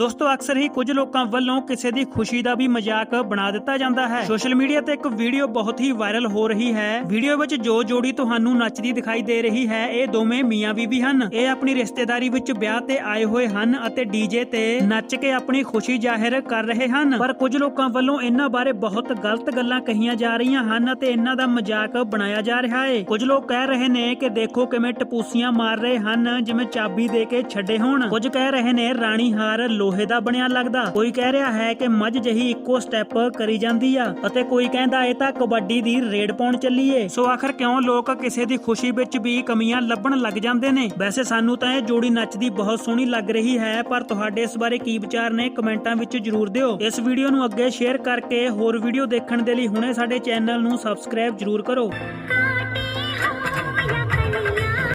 ਦੋਸਤੋ, ਅਕਸਰ ਹੀ ਕੁਝ ਲੋਕਾਂ ਵੱਲੋਂ ਕਿਸੇ ਦੀ ਖੁਸ਼ੀ ਦਾ ਵੀ ਮਜ਼ਾਕ ਬਣਾ ਦਿੱਤਾ ਜਾਂਦਾ ਹੈ। ਸੋਸ਼ਲ ਮੀਡੀਆ ਤੇ ਇੱਕ ਵੀਡੀਓ ਬਹੁਤ ਹੀ ਵਾਇਰਲ ਹੋ ਰਹੀ ਹੈ। ਵੀਡੀਓ ਵਿੱਚ ਜੋ ਜੋੜੀ ਤੁਹਾਨੂੰ ਨੱਚਦੀ ਦਿਖਾਈ ਦੇ ਰਹੀ ਹੈ, ਇਹ ਦੋਵੇਂ ਮੀਆਂ ਬੀਬੀ ਹਨ। ਇਹ ਆਪਣੀ ਰਿਸ਼ਤੇਦਾਰੀ ਵਿੱਚ ਵਿਆਹ ਤੇ ਆਏ ਹੋਏ ਹਨ ਅਤੇ ਡੀਜੇ ਤੇ ਨੱਚ ਕੇ ਆਪਣੀ ਖੁਸ਼ੀ ਜ਼ਾਹਿਰ ਕਰ ਰਹੇ ਹਨ। ਪਰ ਕੁਝ ਲੋਕਾਂ ਵੱਲੋਂ ਇਹਨਾਂ ਬਾਰੇ ਬਹੁਤ ਗਲਤ ਗੱਲਾਂ ਕਹੀਆਂ ਜਾ ਰਹੀਆਂ ਹਨ ਅਤੇ ਇਹਨਾਂ ਦਾ ਮਜ਼ਾਕ ਬਣਾਇਆ ਜਾ ਰਿਹਾ ਹੈ। ਕੁਝ ਲੋਕ ਕਹਿ ਰਹੇ ਨੇ ਕਿ ਦੇਖੋ ਕਿਵੇਂ ਟਪੂਸੀਆਂ ਮਾਰ ਰਹੇ ਹਨ, ਜਿਵੇਂ ਚਾਬੀ ਦੇ ਕੇ ਛੱਡੇ ਹੋਣ। ਕੁਝ ਕਹਿ ਰਹੇ ਨੇ, ਰਾਣੀ ਹਾਰ ਲੋਹੇ ਦਾ ਬਣਿਆ ਲੱਗਦਾ। ਕੋਈ ਕਹਿ ਰਿਹਾ ਹੈ ਕਿ ਮੱਝ ਜਹੀ ਇੱਕੋ ਸਟੈਪ ਕਰੀ ਜਾਂਦੀ ਆ ਅਤੇ ਕੋਈ ਕਹਿੰਦਾ ਇਹ ਤਾਂ ਕਬੱਡੀ ਦੀ ਰੇਡ ਪਾਉਣ ਚੱਲੀਏ ਸੋ ਆਖਰ ਕਿਉਂ ਲੋਕ ਕਿਸੇ ਦੀ ਖੁਸ਼ੀ ਵਿੱਚ ਵੀ ਕਮੀਆਂ ਲੱਭਣ ਲੱਗ ਜਾਂਦੇ ਨੇ? ਵੈਸੇ ਸਾਨੂੰ ਤਾਂ ਇਹ ਜੋੜੀ ਨੱਚਦੀ ਬਹੁਤ ਸੋਹਣੀ ਲੱਗ ਰਹੀ ਹੈ, ਪਰ ਤੁਹਾਡੇ ਇਸ ਬਾਰੇ ਕੀ ਵਿਚਾਰ ਨੇ ਕਮੈਂਟਾਂ ਵਿੱਚ ਜਰੂਰ ਦਿਓ। ਇਸ ਵੀਡੀਓ ਨੂੰ ਅੱਗੇ ਸ਼ੇਅਰ ਕਰਕੇ ਹੋਰ ਵੀਡੀਓ ਦੇਖਣ ਦੇ ਲਈ ਹੁਣੇ ਸਾਡੇ ਚੈਨਲ ਨੂੰ ਸਬਸਕ੍ਰਾਈਬ ਜਰੂਰ ਕਰੋ।